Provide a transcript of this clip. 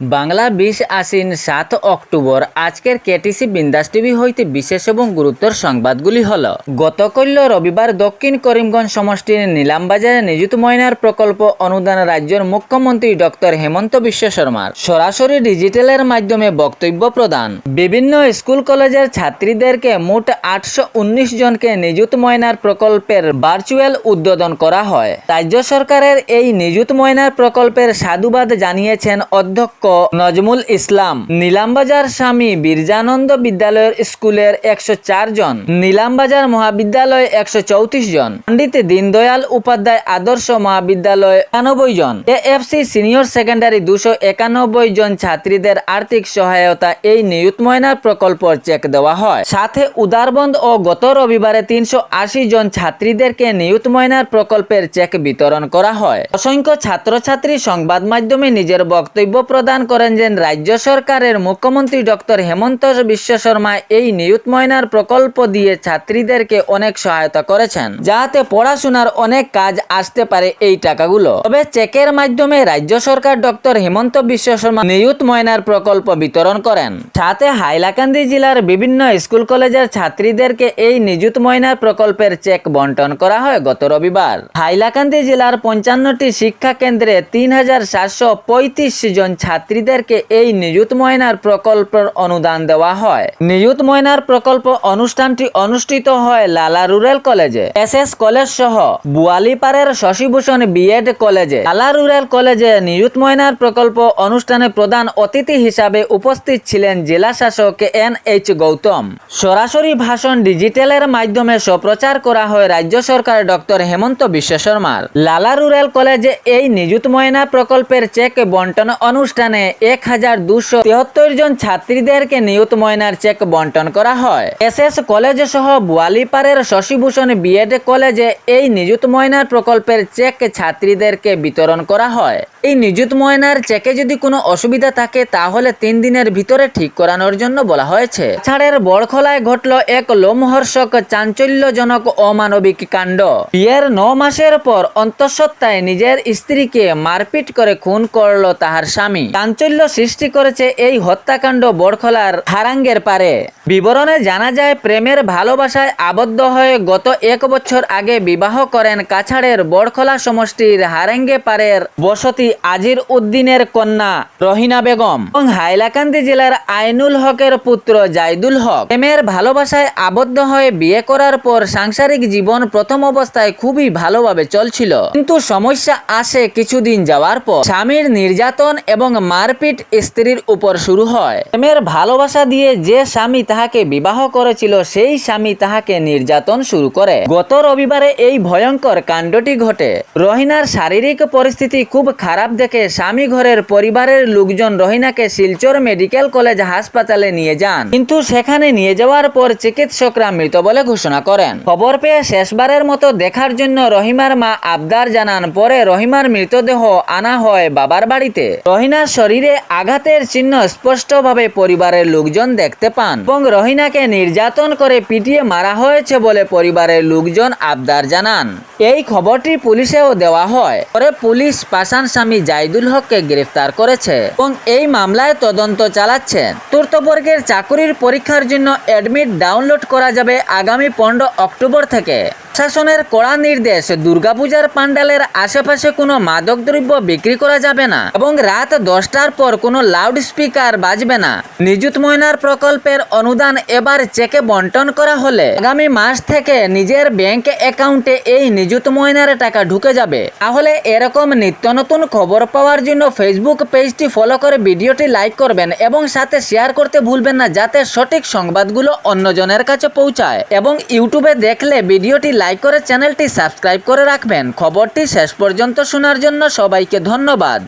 বাংলা বিশ আশ্বিন সাত অক্টোবর। আজকের কেটিসি বিন্দাস টিভি হইতে বিশেষ এবং গুরুত্বর সংবাদগুলি হল গতকল্য রবিবার দক্ষিণ করিমগঞ্জ সমষ্টির নিলামবাজারে নিযুত ময়নার প্রকল্প অনুদান রাজ্যের মুখ্যমন্ত্রী ডক্টর হেমন্ত বিশ্ব শর্মার সরাসরি ডিজিটালের মাধ্যমে বক্তব্য প্রদান। বিভিন্ন স্কুল কলেজের ছাত্রীদেরকে মোট আটশো উনিশ জনকে নিযুত ময়নার প্রকল্পের ভার্চুয়াল উদ্বোধন করা হয়। রাজ্য সরকারের এই নিযুত ময়নার প্রকল্পের সাধুবাদ জানিয়েছেন অধ্যক্ষ নজমুল ইসলাম। নীলামবাজার স্বামী বীরজানন্দ বিদ্যালয়ের স্কুলের একশো চার জন, নীলামবাজার মহাবিদ্যালয় একশো চৌত্রিশ জন, পণ্ডিত দীনদয়াল উপাধ্যায় আদর্শ মহাবিদ্যালয় একানব্বই জন, এএফসি সিনিয়র সেকেন্ডারি দুশো একানব্বই জন ছাত্রীদের আর্থিক সহায়তা এই নিয়ুত ময়নার প্রকল্প চেক দেওয়া হয়। সাথে উদারবন্দ ও গত রবিবারে তিনশো আশি জন ছাত্রীদেরকে নিয়ুত ময়নার প্রকল্পের চেক বিতরণ করা হয়। অসংখ্য ছাত্রছাত্রী সংবাদ মাধ্যমে নিজের বক্তব্য প্রদান করেন যে রাজ্য সরকারের মুখ্যমন্ত্রী ডক্টর হেমন্ত বিশ্ব শর্মা এই নিয়ুত ময়নার প্রকল্প দিয়ে ছাত্রীদেরকে অনেক সহায়তা করেছেন, যাতে পড়াশোনার অনেক কাজ আসতে পারে এই টাকাগুলো। তবে চেকের মাধ্যমে রাজ্য সরকার ডক্টর হেমন্ত বিশ্ব শর্মা নিয়ুত ময়নার প্রকল্প বিতরণ করেন। সাথে হাইলাকান্দি জেলার বিভিন্ন স্কুল কলেজের ছাত্রীদেরকে এই নিযুত ময়নার প্রকল্পের চেক বন্টন করা হয় গত রবিবার। হাইলাকান্দি জেলার পঞ্চান্নটি শিক্ষা কেন্দ্রে তিন হাজার সাতশো পঁয়ত্রিশ জন ছাত্রীদেরকে এই নিযুত ময়নার প্রকল্পের অনুদান দেওয়া হয়। নিযুত ময়নার প্রকল্প অনুষ্ঠানটি অনুষ্ঠিত হয় লালা রুরাল কলেজে। এস এস কলেজ সহ বুয়ালিপাড়ের শশীভূষণ বিএড কলেজে। লালা রুরাল কলেজে নিযুত ময়নার প্রকল্প অনুষ্ঠানে প্রধান অতিথি হিসাবে উপস্থিত ছিলেন জেলা শাসক এন এইচ গৌতম। সরাসরি ভাষণ ডিজিটালের মাধ্যমে সম্প্রচার করা হয় রাজ্য সরকার ডক্টর হেমন্ত বিশ্ব শর্মার। লালা রুরাল কলেজে এই নিযুত ময়না প্রকল্পের চেক বন্টন অনুষ্ঠানে এক হাজার দুশো তেহত্তর জন ছাত্রীদেরকে নিয়ত ময়নার চেক বন্টন করা হয়। এস এস কলেজ সহ বুয়ালিপাড়ের শশীভূষণ বিএড কলেজে এই নিযুত ময়নার প্রকল্পের চেক ছাত্রীদেরকে বিতরণ করা হয়। এই নিযুত ময়নার চেকে যদি কোনো অসুবিধা থাকে, তাহলে তিন দিনের ভিতরে ঠিক করানোর জন্য বলা হয়েছে। ছাড়ের বড়খলায় ঘটল এক লোমহর্ষক চাঞ্চল্যজনক অমানবিক কাণ্ড। বিয়ের ন মাসের পর অন্তঃসত্ত্বায় নিজের স্ত্রীকে মারপিট করে খুন করল তাহার স্বামী। চাঞ্চল্য সৃষ্টি করেছে এই হত্যাকাণ্ড বড়খলার হারাঙ্গের পারে। বিবরণে জানা যায়, প্রেমের ভালোবাসায় আবদ্ধ হয়ে গত এক বছর আগে বিবাহ করেন কাছাড়ের বড়খলা সমষ্টির হারেঙ্গে পারের বসতি আজির উদ্দিনের কন্যা রহিনা বেগম এবং হাইলাকান্দি জেলার আইনুল হকের পুত্র জাইদুল হক। প্রেমের ভালোবাসায় আবদ্ধ হয়ে বিয়ে করার পর সাংসারিক জীবন প্রথম অবস্থায় খুবই ভালোভাবে চলছিল। কিন্তু সমস্যা আসে কিছুদিন যাওয়ার পর। স্বামীর নির্যাতন এবং মারপিট স্ত্রীর উপর শুরু হয়। প্রেমের ভালোবাসা দিয়ে যে স্বামী তাহাকে বিবাহ করেছিল, সেই স্বামী তাহাকে নির্যাতন শুরু করে। গত রবিবারে এই ভয়ঙ্কর কাণ্ডটি ঘটে। রহিনার শারীরিক পরিস্থিতি খুব খারাপ দেখে স্বামী ঘরের পরিবারের লোকজন রহিনাকে শিলচর মেডিকেল কলেজ হাসপাতালে নিয়ে যান। কিন্তু সেখানে নিয়ে যাওয়ার পর চিকিৎসকরা মৃত বলে ঘোষণা করেন। খবর পেয়ে শেষবারের মতো দেখার জন্য রহিমার মা আবদার জানান, পরে রহিমার মৃতদেহ আনা হয় বাবার বাড়িতে। রহিনার শরীরে আঘাতের চিহ্ন স্পষ্টভাবে পরিবারের লোকজন দেখতে পান। এবং রহিনাকে নির্যাতন করে পিটিয়ে মারা হয়েছে বলে পরিবারের লোকজন আবদার জানান। এই খবরটি পুলিশেও দেওয়া হয়। পরে পুলিশ পাশান স্বামী জাইদুল হককে গ্রেফতার করেছে এবং এই মামলায় তদন্ত চালাচ্ছেন। চতুর্থবর্গের চাকুরির পরীক্ষার জন্য অ্যাডমিট ডাউনলোড করা যাবে আগামী পনেরো অক্টোবর থেকে। শাসনের কড়া নির্দেশ, দুর্গাপূজার পান্ডালের আশেপাশে কোনো মাদকদ্রব্য বিক্রি করা যাবে না এবং রাত দশটার পর কোনো লাউড স্পিকার বাজবে না। নিযুত ময়নার প্রকল্পের অনুদান এবার চেকে বন্টন করা হলে আগামী মাস থেকে নিজের ব্যাংক অ্যাকাউন্টে এই নিযুত ময়নার টাকা ঢুকে যাবে। তাহলে এরকম নিত্য নতুন খবর পাওয়ার জন্য ফেসবুক পেজটি ফলো করে ভিডিওটি লাইক করবেন এবং সাথে শেয়ার করতে ভুলবেন না যাতে সঠিক সংবাদগুলো অন্যজনের কাছে পৌঁছায়। এবং ইউটিউবে দেখলে ভিডিওটি লাইক করে চ্যানেলটি সাবস্ক্রাইব করে রাখবেন। খবরটি শেষ পর্যন্ত শোনার জন্য সবাইকে ধন্যবাদ।